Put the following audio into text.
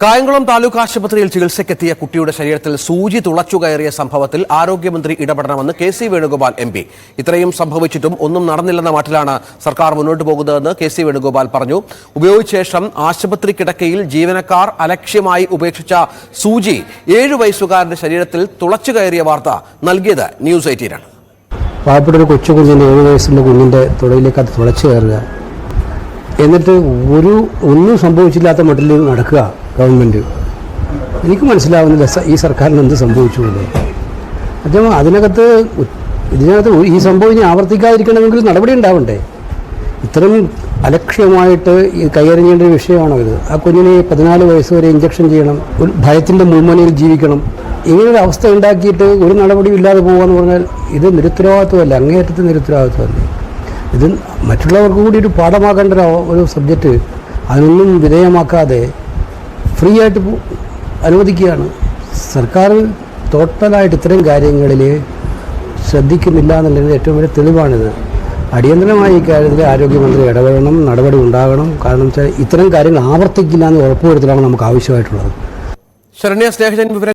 കായംകുളം താലൂക്ക് ആശുപത്രിയിൽ ചികിത്സയ്ക്കെത്തിയ കുട്ടിയുടെ ശരീരത്തിൽ സൂചി തുളച്ചു കയറിയ സംഭവത്തിൽ ആരോഗ്യമന്ത്രി ഇടപെടണമെന്ന് K C Venugopal M P. ഇത്രയും സംഭവിച്ചിട്ടും ഒന്നും നടന്നില്ലെന്ന മട്ടിലാണ് സർക്കാർ മുന്നോട്ട് പോകുന്നതെന്ന് കെ സി വേണുഗോപാൽ പറഞ്ഞു. ഉപയോഗിച്ച ശേഷം ആശുപത്രി കിടക്കയിൽ ജീവനക്കാർ അലക്ഷ്യമായി ഉപേക്ഷിച്ച സൂചി ഏഴു വയസ്സുകാരന്റെ ശരീരത്തിൽ തുളച്ചു കയറിയ വാർത്ത നൽകിയത് ന്യൂസ് എയ്റ്റീനാണ് പാവപ്പെട്ട കൊച്ചു കുഞ്ഞിന്റെ ഏഴ് വയസ്സുള്ള കുഞ്ഞിന്റെ തുടയിലേക്ക് അത് തുളച്ചു കയറുക. എന്നിട്ട് ഒരു ഒന്നും സംഭവിച്ചില്ലാത്ത മട്ടിൽ നടക്കുക. ഗവൺമെന്റ് എനിക്ക് മനസ്സിലാവുന്നില്ല ഈ സർക്കാരിന് എന്ത് സംഭവിച്ചു എന്ന്. അദ്ദേഹം അതിനകത്ത് ഇതിനകത്ത് ഈ സംഭവം ഇനി ആവർത്തിക്കാതിരിക്കണമെങ്കിൽ നടപടി ഉണ്ടാവണ്ടേ? ഇത്തരം അലക്ഷ്യമായിട്ട് ഈ കൈയറിഞ്ഞേണ്ട ഒരു വിഷയമാണോ ഇത്? ആ കുഞ്ഞിനെ പതിനാല് വയസ്സ് വരെ ഇഞ്ചക്ഷൻ ചെയ്യണം ഒരു ഭയത്തിന്റെ മുൾമനയിൽ ജീവിക്കണം ഇങ്ങനൊരു അവസ്ഥ ഉണ്ടാക്കിയിട്ട് ഒരു നടപടിയും ഇല്ലാതെ പോകുകയെന്ന് പറഞ്ഞാൽ ഇത് നിരുത്തരവാദിത്വമല്ല അങ്ങേയറ്റത്തെ നിരുത്തരവാദിത്വമല്ലേ? ഇത് മറ്റുള്ളവർക്ക് കൂടി ഒരു പാഠമാക്കേണ്ട ഒരു സബ്ജക്റ്റ് അതിനൊന്നും വിധേയമാക്കാതെ ഫ്രീ ആയിട്ട് അനുവദിക്കുകയാണ്. സർക്കാർ ടോട്ടലായിട്ട് ഇത്തരം കാര്യങ്ങളിൽ ശ്രദ്ധിക്കുന്നില്ല എന്നുള്ളതിന്റെ ഏറ്റവും വലിയ തെളിവാണിത്. അടിയന്തരമായി ഇക്കാര്യത്തിൽ ആരോഗ്യമന്ത്രി ഇടപെടണം നടപടി ഉണ്ടാകണം. കാരണം വെച്ചാൽ ഇത്തരം കാര്യങ്ങൾ ആവർത്തിക്കില്ല എന്ന് ഉറപ്പുവരുത്തലാണ് നമുക്ക് ആവശ്യമായിട്ടുള്ളത്. ശരണ്യ സ്നേഹജൻ വിവരം